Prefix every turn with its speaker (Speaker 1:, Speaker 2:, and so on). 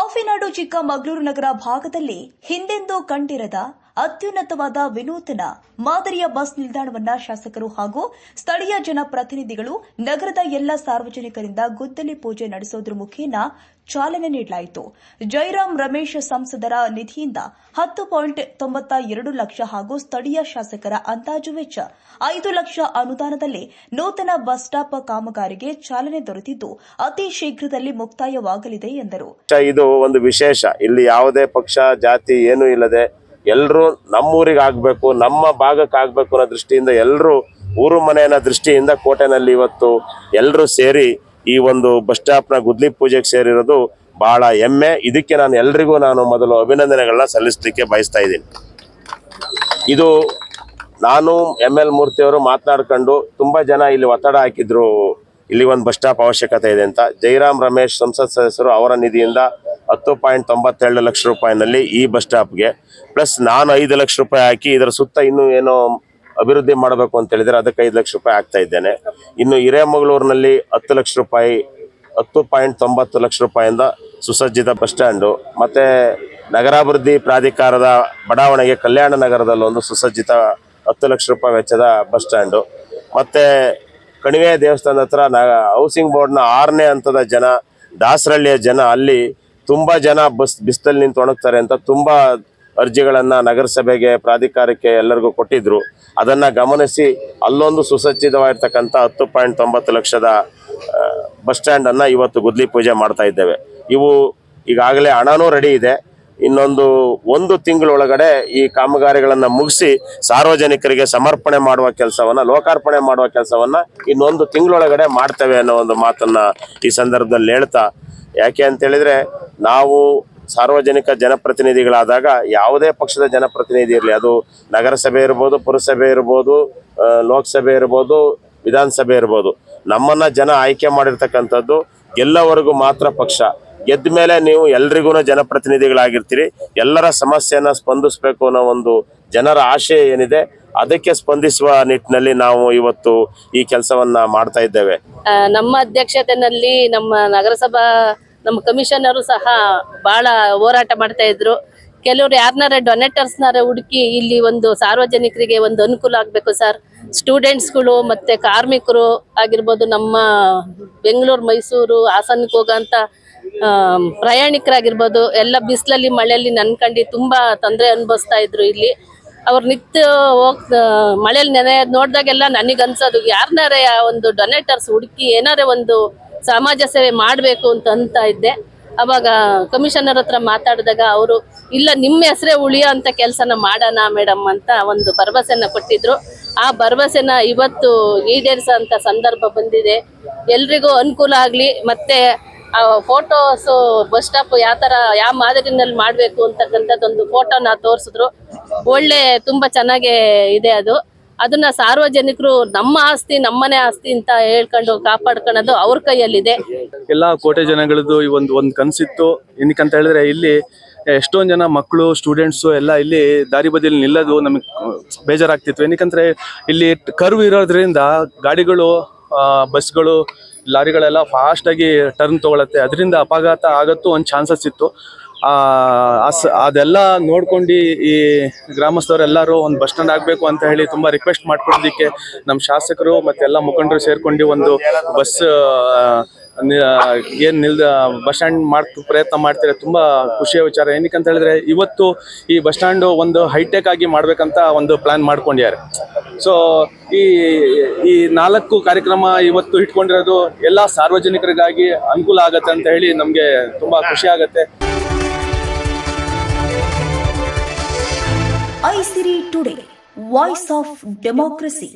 Speaker 1: ಕಾಫಿನಾಡು ಚಿಕ್ಕಮಗಳೂರು ನಗರ ಭಾಗದಲ್ಲಿ ಹಿಂದೆಂದೂ ಕಂಡಿರದ ಅತ್ಯುನ್ನತವಾದ ವಿನೂತನ ಮಾದರಿಯ ಬಸ್ ನಿಲ್ದಾಣವನ್ನ ಶಾಸಕರು ಹಾಗೂ ಸ್ಥಳೀಯ ಜನಪ್ರತಿನಿಧಿಗಳು ನಗರದ ಎಲ್ಲ ಸಾರ್ವಜನಿಕರಿಂದ ಗುದ್ದಲಿ ಪೂಜೆ ನಡೆಸೋದ್ರ ಮುಖೇನ ಚಾಲನೆ ನೀಡಲಾಯಿತು. ಜೈರಾಮ್ ರಮೇಶ್ ಸಂಸದರ ನಿಧಿಯಿಂದ ಹತ್ತು ಪಾಯಿಂಟ್ ತೊಂಬತ್ತ ಎರಡು ಲಕ್ಷ ಹಾಗೂ ಸ್ಥಳೀಯ ಶಾಸಕರ ಅಂದಾಜು ವೆಚ್ಚ ಐದು ಲಕ್ಷ ಅನುದಾನದಲ್ಲಿ ನೂತನ ಬಸ್ ಸ್ಟಾಪ್ ಕಾಮಗಾರಿಗೆ ಚಾಲನೆ ದೊರೆತಿದ್ದು ಅತಿ ಶೀಘ್ರದಲ್ಲಿ ಮುಕ್ತಾಯವಾಗಲಿದೆ ಎಂದರು.
Speaker 2: ಇದು ಒಂದು ವಿಶೇಷ. ಇಲ್ಲಿ ಯಾವುದೇ ಪಕ್ಷ, ಜಾತಿ ಏನೂ ಇಲ್ಲದೆ ಎಲ್ಲರೂ ನಮ್ಮೂರಿಗೆ ಆಗಬೇಕು, ನಮ್ಮ ಭಾಗಕ್ಕೆ ಆಗಬೇಕು ಅನ್ನೋ ದೃಷ್ಟಿಯಿಂದ ಎಲ್ಲರೂ ಊರು ಮನೆಯನ್ನ ದೃಷ್ಟಿಯಿಂದ ಕೋಟೆನಲ್ಲಿ ಇವತ್ತು ಎಲ್ಲರೂ ಸೇರಿ ಈ ಒಂದು ಬಸ್ ಸ್ಟಾಪ್ನ ಗುದ್ಲಿ ಪೂಜೆಗೆ ಸೇರಿರೋದು ಬಹಳ ಹೆಮ್ಮೆ. ಇದಕ್ಕೆ ನಾನು ಎಲ್ರಿಗೂ ನಾನು ಮೊದಲು ಅಭಿನಂದನೆಗಳನ್ನ ಸಲ್ಲಿಸಲಿಕ್ಕೆ ಬಯಸ್ತಾ ಇದ್ದೀನಿ. ಇದು ನಾನು ಎಂ ಎಲ್ ಮೂರ್ತಿಯವರು ಮಾತನಾಡ್ಕೊಂಡು ತುಂಬ ಜನ ಇಲ್ಲಿ ಒತ್ತಡ ಹಾಕಿದ್ರು. ಇಲ್ಲಿ ಒಂದು ಬಸ್ ಸ್ಟಾಪ್ ಅವಶ್ಯಕತೆ ಇದೆ ಅಂತ. ಜೈರಾಮ್ ರಮೇಶ್ ಸಂಸತ್ ಸದಸ್ಯರು ಅವರ ನಿಧಿಯಿಂದ ಹತ್ತು ಪಾಯಿಂಟ್ ತೊಂಬತ್ತೆರಡು ಲಕ್ಷ ರೂಪಾಯಿನಲ್ಲಿ ಈ ಬಸ್ ಸ್ಟಾಪ್ಗೆ. ಪ್ಲಸ್ ನಾನು ಐದು ಲಕ್ಷ ರೂಪಾಯಿ ಹಾಕಿ ಇದರ ಸುತ್ತ ಇನ್ನೂ ಏನೋ ಅಭಿವೃದ್ಧಿ ಮಾಡಬೇಕು ಅಂತ ಹೇಳಿದರೆ ಅದಕ್ಕೆ ಐದು ಲಕ್ಷ ರೂಪಾಯಿ ಹಾಕ್ತಾ ಇದ್ದೇನೆ. ಇನ್ನು ಹಿರೇಮಗಳೂರಿನಲ್ಲಿ ಹತ್ತು ಲಕ್ಷ ರೂಪಾಯಿ, ಹತ್ತು ಪಾಯಿಂಟ್ ತೊಂಬತ್ತು ಲಕ್ಷ ರೂಪಾಯಿಂದ ಸುಸಜ್ಜಿತ ಬಸ್ ಸ್ಟ್ಯಾಂಡು. ಮತ್ತು ನಗರಾಭಿವೃದ್ಧಿ ಪ್ರಾಧಿಕಾರದ ಬಡಾವಣೆಗೆ ಕಲ್ಯಾಣ ನಗರದಲ್ಲಿ ಒಂದು ಸುಸಜ್ಜಿತ ಹತ್ತು ಲಕ್ಷ ರೂಪಾಯಿ ವೆಚ್ಚದ ಬಸ್ ಸ್ಟ್ಯಾಂಡು. ಮತ್ತು ಕಣಿವೆ ದೇವಸ್ಥಾನದ ಹತ್ರ ನ ಹೌಸಿಂಗ್ ಬೋರ್ಡ್ನ ಆರನೇ ಹಂತದ ಜನ, ದಾಸರಳ್ಳಿಯ ಜನ ಅಲ್ಲಿ ತುಂಬ ಜನ ಬಸ್ ಬಿಸಿಲಲ್ಲಿ ನಿಂತು ಒಣಗ್ತಾರೆ ಅಂತ ತುಂಬ ಅರ್ಜಿಗಳನ್ನು ನಗರಸಭೆಗೆ, ಪ್ರಾಧಿಕಾರಕ್ಕೆ ಎಲ್ಲರಿಗೂ ಕೊಟ್ಟಿದ್ರು. ಅದನ್ನು ಗಮನಿಸಿ ಅಲ್ಲೊಂದು ಸುಸಜ್ಜಿತವಾಗಿರ್ತಕ್ಕಂಥ ಹತ್ತು ಪಾಯಿಂಟ್ ತೊಂಬತ್ತು ಲಕ್ಷದ ಬಸ್ ಬಸ್ ಸ್ಟ್ಯಾಂಡನ್ನು ಇವತ್ತು ಗುದ್ಲಿ ಪೂಜೆ ಮಾಡ್ತಾ ಇದ್ದೇವೆ. ಇವು ಈಗಾಗಲೇ ಹಣನೂ ರೆಡಿ ಇದೆ. ಇನ್ನೊಂದು ಒಂದು ತಿಂಗಳೊಳಗಡೆ ಈ ಕಾಮಗಾರಿಗಳನ್ನು ಮುಗಿಸಿ ಸಾರ್ವಜನಿಕರಿಗೆ ಸಮರ್ಪಣೆ ಮಾಡುವ ಕೆಲಸವನ್ನ, ಲೋಕಾರ್ಪಣೆ ಮಾಡುವ ಕೆಲಸವನ್ನ ಇನ್ನೊಂದು ತಿಂಗಳೊಳಗಡೆ ಮಾಡ್ತೇವೆ ಅನ್ನೋ ಒಂದು ಮಾತನ್ನ ಈ ಸಂದರ್ಭದಲ್ಲಿ ಹೇಳ್ತಾ ಯಾಕೆ ಅಂತ ಹೇಳಿದ್ರೆ ನಾವು ಸಾರ್ವಜನಿಕ ಜನಪ್ರತಿನಿಧಿಗಳಾದಾಗ ಯಾವುದೇ ಪಕ್ಷದ ಜನಪ್ರತಿನಿಧಿ ಇರಲಿ, ಅದು ನಗರಸಭೆ ಇರ್ಬೋದು, ಪುರಸಭೆ ಇರ್ಬೋದು ಲೋಕಸಭೆ ಇರ್ಬೋದು, ವಿಧಾನಸಭೆ ಇರ್ಬೋದು, ನಮ್ಮನ್ನ ಜನ ಆಯ್ಕೆ ಮಾಡಿರ್ತಕ್ಕಂಥದ್ದು ಎಲ್ಲವರೆಗೂ ಮಾತ್ರ ಪಕ್ಷ. ಗೆದ್ದ ಮೇಲೆ ನೀವು ಎಲ್ರಿಗೂ ಜನಪ್ರತಿನಿಧಿಗಳಾಗಿರ್ತೀರಿ, ಎಲ್ಲರ ಸಮಸ್ಯೆಯನ್ನು ಸ್ಪಂದಿಸಬೇಕು ಅನ್ನೋ ಒಂದು ಜನರ ಆಶಯ ಏನಿದೆ ಅದಕ್ಕೆ ಸ್ಪಂದಿಸುವ ನಿಟ್ಟಿನಲ್ಲಿ ನಾವು ಇವತ್ತು ಈ ಕೆಲಸವನ್ನ ಮಾಡ್ತಾ ಇದ್ದೇವೆ.
Speaker 3: ನಮ್ಮ ಅಧ್ಯಕ್ಷತೆಯಲ್ಲಿ ನಮ್ಮ ನಗರಸಭಾ, ನಮ್ಮ ಕಮಿಷನರು ಸಹ ಬಹಳ ಹೋರಾಟ ಮಾಡ್ತಾ ಇದ್ರು. ಕೆಲವರು ಯಾರನ್ನಾರ ಡೊನೇಟರ್ಸ್ನಾರ ಹುಡುಕಿ ಇಲ್ಲಿ ಒಂದು ಸಾರ್ವಜನಿಕರಿಗೆ ಒಂದು ಅನುಕೂಲ ಆಗಬೇಕು ಸರ್. ಸ್ಟೂಡೆಂಟ್ಸ್ಗಳು ಮತ್ತೆ ಕಾರ್ಮಿಕರು ಆಗಿರ್ಬೋದು ನಮ್ಮ ಬೆಂಗಳೂರು, ಮೈಸೂರು, ಹಾಸನಕ್ಕೆ ಹೋಗೋಂಥ ಪ್ರಯಾಣಿಕರಾಗಿರ್ಬೋದು, ಎಲ್ಲ ಬಿಸಿಲಲ್ಲಿ ಮಳೆಯಲ್ಲಿ ನನ್ಕಂಡು ತುಂಬಾ ತೊಂದರೆ ಅನುಭವಿಸ್ತಾ ಇದ್ರು ಇಲ್ಲಿ. ಅವ್ರು ನಿತ್ಯ ಹೋಗ್ ಮಳೇಲಿ ನೆನೆ ನೋಡಿದಾಗೆಲ್ಲ ನನಗೆ ಅನ್ಸೋದು ಯಾರನ್ನಾರೇ ಒಂದು ಡೊನೇಟರ್ಸ್ ಹುಡುಕಿ ಏನಾರೇ ಒಂದು ಸಮಾಜ ಸೇವೆ ಮಾಡಬೇಕು ಅಂತ ಅಂತ ಇದ್ದೆ. ಅವಾಗ ಕಮಿಷನರ್ ಹತ್ರ ಮಾತಾಡಿದಾಗ ಅವರು, ಇಲ್ಲ, ನಿಮ್ಮ ಹೆಸರೇ ಉಳಿಯೋ ಅಂತ ಕೆಲಸನ ಮಾಡೋಣ ಮೇಡಮ್ ಅಂತ ಒಂದು ಭರವಸೆನ ಕೊಟ್ಟಿದ್ರು. ಆ ಭರವಸೆನ ಇವತ್ತು ಈಡೇರಿಸೋ ಅಂತ ಸಂದರ್ಭ ಬಂದಿದೆ. ಎಲ್ರಿಗೂ ಅನುಕೂಲ ಆಗಲಿ, ಮತ್ತೆ ಫೋಟೋಸು ಬಸ್ ಸ್ಟಾಪ್ ಯಾವ ತರ, ಯಾವ ಮಾದರಿನಲ್ಲಿ ಮಾಡಬೇಕು ಅಂತಕ್ಕಂಥದ್ದೊಂದು ಫೋಟೋನ ತೋರಿಸಿದ್ರು. ಒಳ್ಳೆ, ತುಂಬ ಚೆನ್ನಾಗೇ ಇದೆ ಅದು. ಅದನ್ನ ಸಾರ್ವಜನಿಕರು ನಮ್ಮ ಆಸ್ತಿ, ನಮ್ಮನೆ ಆಸ್ತಿ ಅಂತ ಹೇಳ್ಕೊಂಡು ಕಾಪಾಡ್ಕೊಳ್ಳೋದು ಅವ್ರ ಕೈಯಲ್ಲಿದೆ.
Speaker 4: ಎಲ್ಲ ಕೋಟೆ ಜನಗಳದ್ದು ಈ ಒಂದು ಒಂದು ಕನಸಿತ್ತು. ಏನಕ್ಕಂತ ಹೇಳಿದ್ರೆ ಇಲ್ಲಿ ಎಷ್ಟೊಂದು ಜನ ಮಕ್ಕಳು ಸ್ಟೂಡೆಂಟ್ಸು ಎಲ್ಲ ಇಲ್ಲಿ ದಾರಿ ಬದಿಯಲ್ಲಿ ನಿಲ್ಲೋದು ನಮಗೆ ಬೇಜಾರಾಗ್ತಿತ್ತು. ಏನಕ್ಕಂದ್ರೆ ಇಲ್ಲಿ ಕರ್ವ್ ಇರೋದ್ರಿಂದ ಗಾಡಿಗಳು ಬಸ್ಗಳು ಲಾರಿಗಳೆಲ್ಲ ಫಾಸ್ಟಾಗಿ ಟರ್ನ್ ತಗೊಳತ್ತೆ. ಅದರಿಂದ ಅಪಘಾತ ಆಗತ್ತು ಒಂದು ಚಾನ್ಸಸ್ ಇತ್ತು. ಆ, ಅದೆಲ್ಲ ನೋಡ್ಕೊಂಡು ಈ ಗ್ರಾಮಸ್ಥರೆಲ್ಲರೂ ಒಂದು ಬಸ್ ಸ್ಟ್ಯಾಂಡ್ ಆಗಬೇಕು ಅಂತ ಹೇಳಿ ತುಂಬ ರಿಕ್ವೆಸ್ಟ್ ಮಾಡ್ಕೊಡೋದಕ್ಕೆ ನಮ್ಮ ಶಾಸಕರು ಮತ್ತೆ ಎಲ್ಲ ಮುಖಂಡರು ಸೇರ್ಕೊಂಡು ಒಂದು ಬಸ್ ಏನು ನಿಲ್ದ ಬಸ್ ಸ್ಟ್ಯಾಂಡ್ ಮಾಡ್ತು ಪ್ರಯತ್ನ ಮಾಡ್ತಾರೆ ತುಂಬ ಖುಷಿಯ ವಿಚಾರ. ಏನಕ್ಕೆ ಅಂತ ಹೇಳಿದ್ರೆ ಇವತ್ತು ಈ ಬಸ್ ಸ್ಟ್ಯಾಂಡು ಒಂದು ಹೈಟೆಕ್ ಆಗಿ ಮಾಡಬೇಕಂತ ಒಂದು ಪ್ಲಾನ್ ಮಾಡ್ಕೊಂಡಿದ್ದಾರೆ. ಸೊ ಈ ಈ ನಾಲ್ಕು ಕಾರ್ಯಕ್ರಮ ಇವತ್ತು ಇಟ್ಕೊಂಡಿರೋದು ಎಲ್ಲ ಸಾರ್ವಜನಿಕರಿಗಾಗಿ ಅನುಕೂಲ ಆಗತ್ತೆ ಅಂತ ಹೇಳಿ ನಮಗೆ ತುಂಬ ಖುಷಿ ಆಗತ್ತೆ.
Speaker 1: Aisiri today voice of democracy